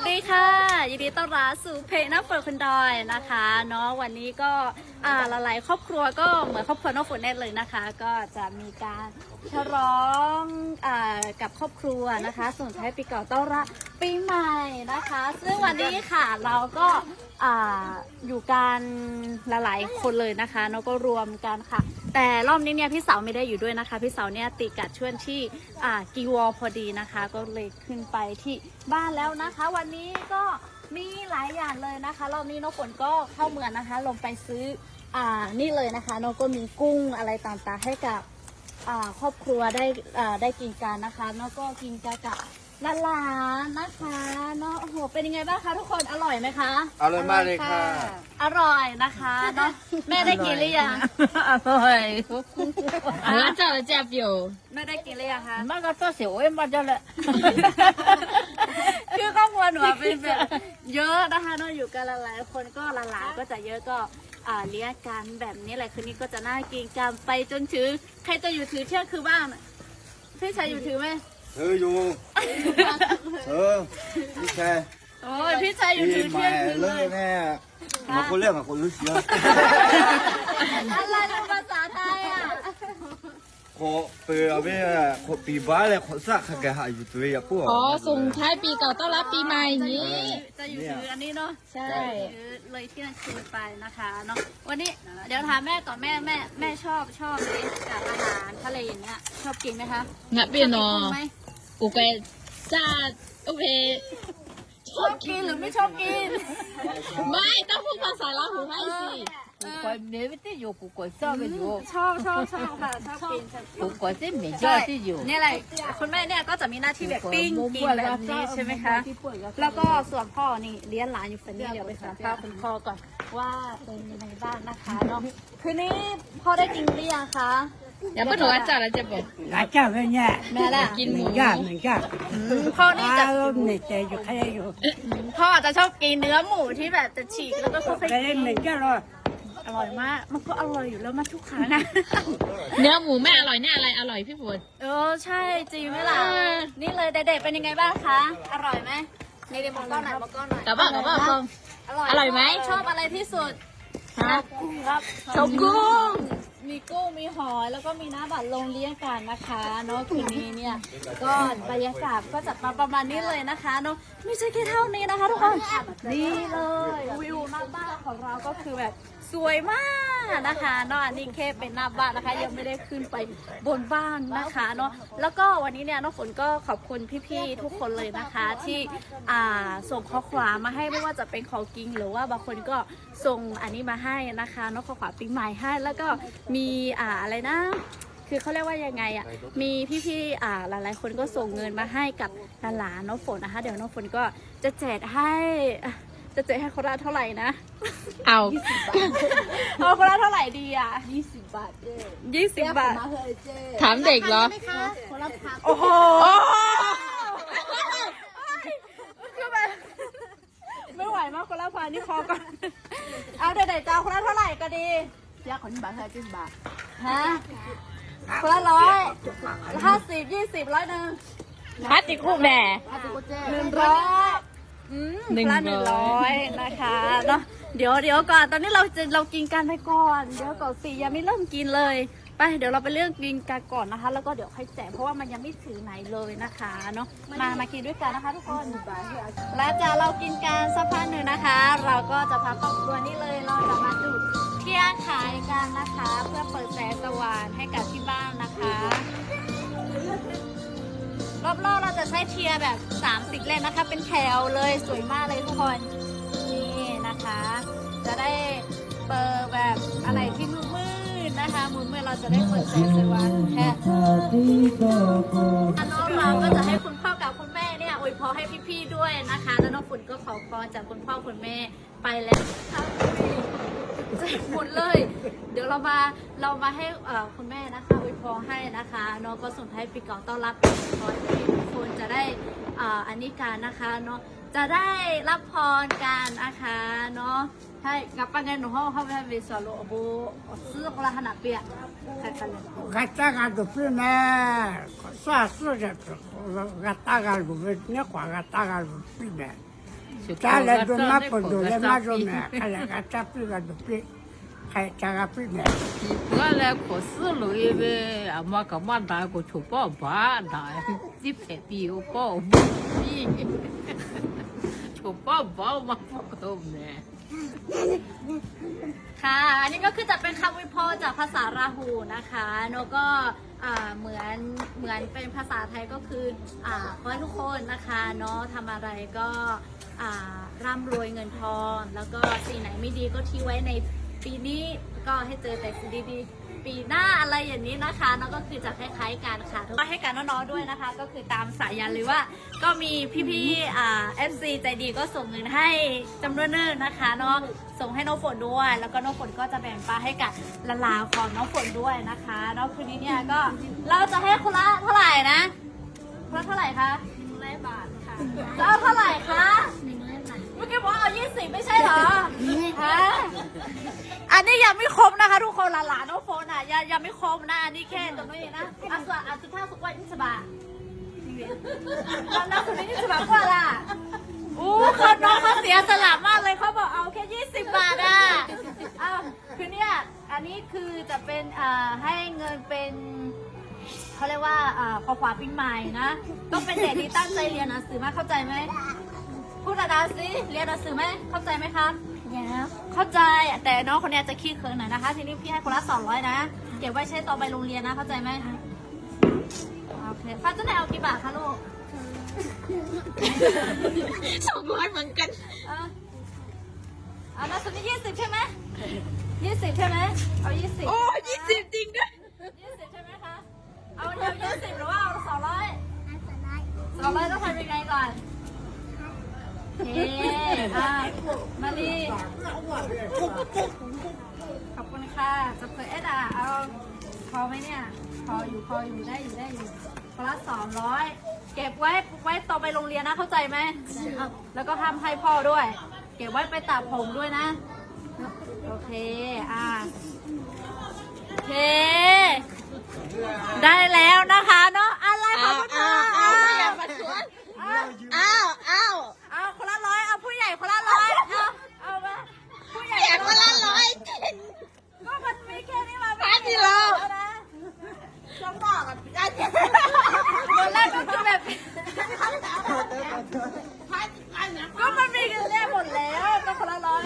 สดีค่ะ ยินดีต้อนรับสู่เพจน้าฝนคนดอยนะคะเนาะวันนี้ก็อ่าหลายๆครอบครัวก็เหมือนครอบครัวน้องฝนเน็ตเลยนะคะ ก็จะมีการฉลองอ่ากับครอบครัวนะคะส่งท้ายปีเก่าต้อนรับปีใหม่นะคะ ซึ่งวันนี้ค่ะเราก็อ่าอยู่กันหลายๆคนเลยนะคะเนาะก็รวมกันค่ะ แต่รอบนี้เนี่ยพี่สาวไม่ได้อยู่ด้วยนะคะ พี่สาวเนี่ยติดกัดช่วงที่อ่ากีวอพอดีนะคะ ก็เลยขึ้นไปที่บ้านแล้วนะคะ วันนี้ก็มีหลายอย่างเลยนะคะรอบนี้น้องฝนก็เข้าเมืองนะคะ ลงไปซื้ออ่านี่เลยนะคะน้องก็มีกุ้งอะไรต่างๆให้กับอ่าครอบครัวได้อ่าได้กินกันนะคะน้องก็กินกันกับ ลาลานนะคะเนาะโอ้โหเป็นยังไงบ้างคะทุกคนอร่อยไหมคะอร่อยมากเลยค่ะ อร่อยนะคะเนาะแม่ได้กินหรือยังอร่อยอ่วเจ้าเจ็บอยู่แม่ได้กินหรือยังคะม่นก็ตัวเสียวเอ็มบ้าจ้าแหละคือครอบครัวหนูเป็นแบบเยอะนะคะเนาะอยู่กันหลายๆคนก็ลหลานก็จะเยอะก็อ่าเลี้ยงกันแบบนี้แหละคืนนี้ก็จะน่ากินกันไปจนถือใครจะอยู่ถือเที่ยงคือบ้างพี่ชายอยู่ถือไหมถืออยู่ เออพี่ชายโอ้ยพี่ชายอยู่ถืปีอใหเที่ม่ยงคืนเลเลยยแน่มาคนเรียกกับคนรู้เสียอะไรเป็นภาษาไทยอะขอเปิดเอาไว้ขอปีบ้าเลยขอสักขะแกหาอยู่ตัวอย่าพูดอ๋อส่งท้ายปีเก่าต้อนรับปีใหม่นี้ จะอยู่ถืออันนี้เนาะใช่ ถือเลยเที่ยงคืนไปนะคะเนาะวันนี้เดี๋ยวถามแม่ก่อนแม่แม่แม่ชอบชอบไหมกับอาหารทะเลอย่างเงี้ยชอบกินไหมคะงับเปียโนชอบกินกุ้งไหม กูเปจ้าอเคชอบกินหรือไม่ชอบกิน ไม่ต้องพูดภาษาลาวหูให้สิกูก๋เนื้อไม่ได้อยู่กูก๋ชอบไม่อยู่ชอบชอบชอบค่ะชอบกินกูก๋วยเส้นหม่ชอบที่อยู่เนี่อะลรคุณแม่เนี่ยก็จะมีหน้าที่แบบปิ้งกินแบบนี้ใช่ไหมคะแล้วก็ส่วนพ่อนี่เลี้ยงหลานอยู่คนนี้เดี๋ยวไปถามภาษคุณพ่อก่อนว่าเป็นยังไงบ้างนะคะเนาะคืนนี้พ่อได้กินหรือยังคะ อย่าเพิ่นว่าจ้าแล้วจะบอกอายเจ้าเลยเนี่ยแม่ละกินหมูเหมือนึ่งย่างพ่อนี่จะอารมณ์ใอยู่ใครอยู่พ่อจะชอบกินเนื้อหมูที่แบบจะฉีกแล้วก็ค่อยๆกินหมือนกันเลยอร่อยมาก มันก็อร่อยอยู่แล้วมาทุกครั้งนะ เนื้อหมูแม่อร่อยเนี่ยอะไรอร่อยพี่ฝนเออใช่จริงไหมล่ะ นี่เลยเด็ดๆเป็นยังไงบ้างคะ อร่อยไหมในเดมอก้อนหน่อยมอก้อนหน่อยกลับบ้านกลับบ้านอร่อยไหมชอบอะไรที่สุดกุ้งครับชอกุ้ง มีกุ้งมีหอยแล้วก็มีน้ำบัตรลงเลี้ยงกันนะคะเนาะคืนนี้เนี่ยก็บรรยากาศก็จัดมาประมาณนี้เลยนะคะเนาะไม่ใช่แค่เท่านี้นะคะทุกคนนี่เลยวิวหน้าบ้านของเราก็คือแบบ สวยมากนะคะเนาะอันนี้แค่เป็นหน้าบ้านนะคะ ยังไม่ได้ขึ้นไปบนบ้านนะคะเนาะแล้วก็วันนี้เนี่ยน้องฝนก็ขอบคุณพี่ๆทุกคนเลยนะคะ ที่อ่าส่งข้อความมาให้ไม่ว่าจะเป็นของกิงหรือว่าบางคนก็ส่งอันนี้มาให้นะคะเน้องข้อความปีใหม่ให้ แล้วก็มีอ่าอะไรนะคือเขาเรียกว่ายังไงอะ มีพี่ๆ อ่าหลายๆ คนก็ส่งเงินมาให้กับหลานน้องฝนนะคะ เดี๋ยวน้องฝนก็จะแจกให้ จะแจกให้คนละเท่าไหร่นะ เอาเอาคนละเท่าไหร่ดีอะยี่สิบบาทเจ้ยี่สิบบาทมาเฮ้ยเจ้ถามเด็กเหรอคนละพันโอ้โหคือแบบไม่ไหวมากคนละพันนี่พอก่อน เอาเดี๋ยวๆจะเอาคนละเท่าไหร่ก็ดี เจ้าคนบาทเฮ้ยเจ้าบาทฮะคนละร้อยห้าสิบยี่สิบร้อยหนึ่งพัดติคู่แม่อาจจะกูเจ้หนึ่งร้อยอืม หนึ่งละหนึ่งร้อยนะคะเนาะเดี๋ยวเดี๋ยวก่อนตอนนี้เราจะเรากินกันไปก่อน เดี๋ยวก่อนสิยังไม่เริ่มกินเลย ไปเดี๋ยวเราไปเรื่องกินกันก่อนนะคะ แล้วก็เดี๋ยวค่อยแจกเพราะว่ามันยังไม่ถึงไหนเลยนะคะเนาะมามากินด้วยกันนะคะทุกคนและจะเรากินกันสักพักหนึ่งนะคะ เราก็จะพาครอบครัวนี่เลยเราจะมาดูเที่ยงขายกันนะคะ เพื่อเปิดแสงสว่างให้กับที่บ้านนะคะ รอบๆเราจะใช้เทียร์แบบ 30 เล่มนะคะ เป็นแถวเลยสวยมากเลยทุกคน นี่นะคะ จะได้เปิดแบบอะไรที่มืดๆนะคะมืดๆเราจะได้เปิดแสงสว่างแค่อันน้องเราก็จะให้คุณพ่อกับคุณแม่เนี่ยอวยพรให้พี่ๆด้วยนะคะ แล้วน้องฝุ่นก็ขอพรจากคุณพ่อคุณแม่ไปแล้วค่ะใจหมดเลย เดี๋ยวเรามาเรามาให้คุณแม่นะคะอวยพรให้นะคะน้องก็ส่งท้ายปีเก่าต้อนรับปีขอให้ทุกคนจะได้ อันนี้การนะคะเนาะจะได้รับพรกันนะคะเนาะใช่กับปังเงินหนูห้องเข้าไปเวสโลโบซื้อคนละขนาดเปียกใครกันกัตตากันดูพี่นะซาสุดจะกัตตากันบุเเนี่ยขวากัตตากันบุพี่นะตาเล็ดดูมาคนดูเลยมาดูเน่ใครกัตตาพี่กันดูพี่ 还这个比呢。我来考试了，因为阿妈干嘛打个球包吧，打一排比有包比，球包包嘛不够呢。 ค่ะ อันนี้ก็คือจะเป็นคำวิพากษ์จากภาษาราหูนะคะแล้วก็อ่าเหมือนเหมือนเป็นภาษาไทยก็คืออ่าขอให้ทุกคนนะคะเนาะทำอะไรก็อ่าร่ำรวยเงินทอง แล้วก็สิ่งไหนไม่ดีก็ทิ้งไว้ใน ปีนี้ก็ให้เจอแต่สิ่งดีๆ ปีหน้าอะไรอย่างนี้นะคะแล้วก็คือจะคล้ายๆกันค่ะก็ให้การน้องๆด้วยนะคะ ก็คือตามสายยันหรือว่า ก็มีพี่ๆอ่า FC ใจดีก็ส่งเงินให้จำนวนหนึงนะคะเนาะส่งให้น้องฝนด้วย แล้วก็น้องฝนก็จะแบ่งปลาให้กับละลาของน้องฝนด้วยนะคะเนาะคืนนี้เนี่ยก็เราจะให้คนละเท่าไหร่นะคนละเท่าไหร่คะหนึ่งร้อยบาทค่ะจะเอาเท่าไหร่คะ ว่าเอายี่สิบไม่ใช่เหรอฮะอันนี้ยังไม่ครบนะคะ ทุกคนหลานๆน้องฝนอะยังยังไม่ครบนะอันนี้แค่ตรงนี้นะอะส่วนอันสุดท้ายสุดวันยี่สิบบาทแล้วน้องคนนี้นี่จะแบบว่าล่ะอู้เขาน้องเขาเสียสละมากเลยเขาบอกเอาแค่ยี่สิบบาทอะอ้าวคือเนี่ยอันนี้คือจะเป็นอ่าให้เงินเป็นเขาเรียกว่าอ่าขอขวาปีใหม่นะต้องเป็นเด็กที่ตั้งใจเรียนหนังสือมากเข้าใจไหม พูดดาๆสิเรียนหนังสือไหมเข้าใจไหมครับเข้าใจแต่น้องคนเนี้ยจะขี้เคิงหน่อยนะคะ ทีนี้พี่ให้คนละสองร้อยนะ เก็บไว้ใช้ต่อไปโรงเรียนนะเข้าใจไหมโอเคฟ้าจะไหนเอากี่บาทคะลูกสองร้อยเหมือนกันเออเอานะสุดนี้ยี่สิบใช่ไหมยี่สิบใช่ไหมเอายี่สิบโอ้ยี่สิบจริงด้วยยี่สิบใช่ไหมคะเอาเดียวยี่สิบหรือว่าเอาสองร้อยสองร้อยต้องทำยังไงก่อน เฮ้อะมาลีขอบคุณค่ะจะเปิดเอ็ดอะเอาพอไหมเนี่ยพออยู่พออยู่ได้อยู่ได้อยู่คนละสองร้อยเก็บไว้ไว้ต่อไปโรงเรียนนะเข้าใจไหมแล้วก็ทำให้พ่อด้วย เก็บไว้ไปตัดผมด้วยนะ โอเคอะโอเค ได้แล้วนะคะเนาะอะไรขอบคุณค่ะ อ้าวอ้าวอย่ามาชวน อ้าวอ้าว เอาคนละร้อยเอาผู้ใหญ่คนละร้อยเอาเอามาผู้ใหญ่ แจกคนละร้อย ก็มันมีแค่นี้มา พันกิโล แล้วนะ จะบอกกับอาจารย์ ตอนแรกก็คือแบบก็มันมีกันเรียหมดแล้วก็คนละร้อย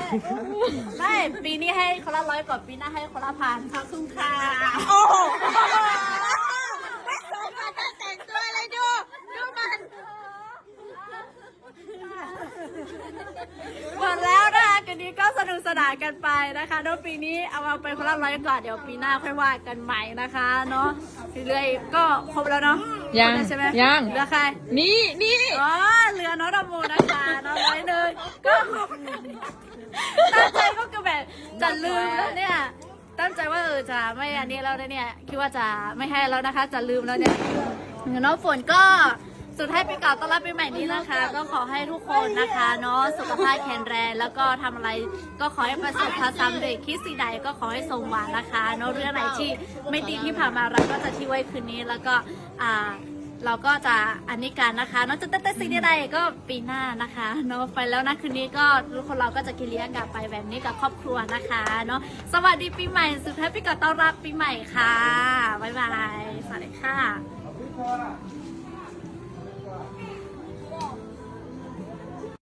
ไม่ปีนี้ให้ ก่อนปีหน้าให้คนละพันขอบคุณค่ะ โอ้โหไม่สมกับการแต่งตัวเลยดู ดูมัน หมดแล้วนะคะกันนี้ก็สนุกสนานกั นไปนะคะเดี๋ยวปีนี้เอามาเป็นคนละร้อยก่อนเดี๋ยวปีหน้าค่อยว่ากันใหม่นะคะเนาะเรื่อยๆก็ครบแล้วเนาะยังครบแล้วใช่ไหมยังเหลือใครนี่นี่อ๋อเรือน้องดำมูนะคะน้องร้อยหนึ่งก็ตั้งใจก็คือแบบจะลืมแล้วเนี่ยตั้งใจว่าเออจะไม่อันนี้แล้วนะเนี่ยคิดว่าจะไม่ให้แล้วนะคะ จะลืมแล้วเนี่ยน้องฝนก็ สุดท้ายปีเก่าต้อนรับปีใหม่นี้นะคะ ก็ขอให้ทุกคนนะคะเนาะสุขภาพแข็งแรงแล้วก็ทำอะไรก็ขอให้ประสบความสำเร็จคิดสิ่งใดก็ขอให้สมหวังนะคะเนาะเรื่องไหนที่ไม่ดีที่ผ่านมาเราก็จะที่ไว้คืนนี้แล้วก็อ่าเราก็จะอันนี้กันนะคะเนอกจากแต่สิ่งใดก็ปีหน้านะคะเนาะไปแล้วนะคืนนี้ก็ทุกคนเราก็จะกินเลี้ยงกันไปแบบนี้กับครอบครัวนะคะเนาะสวัสดีปีใหม่สุดท้ายปีก่อต้อนรับปีใหม่ค่ะบ๊ายบายสวัสดีค่ะ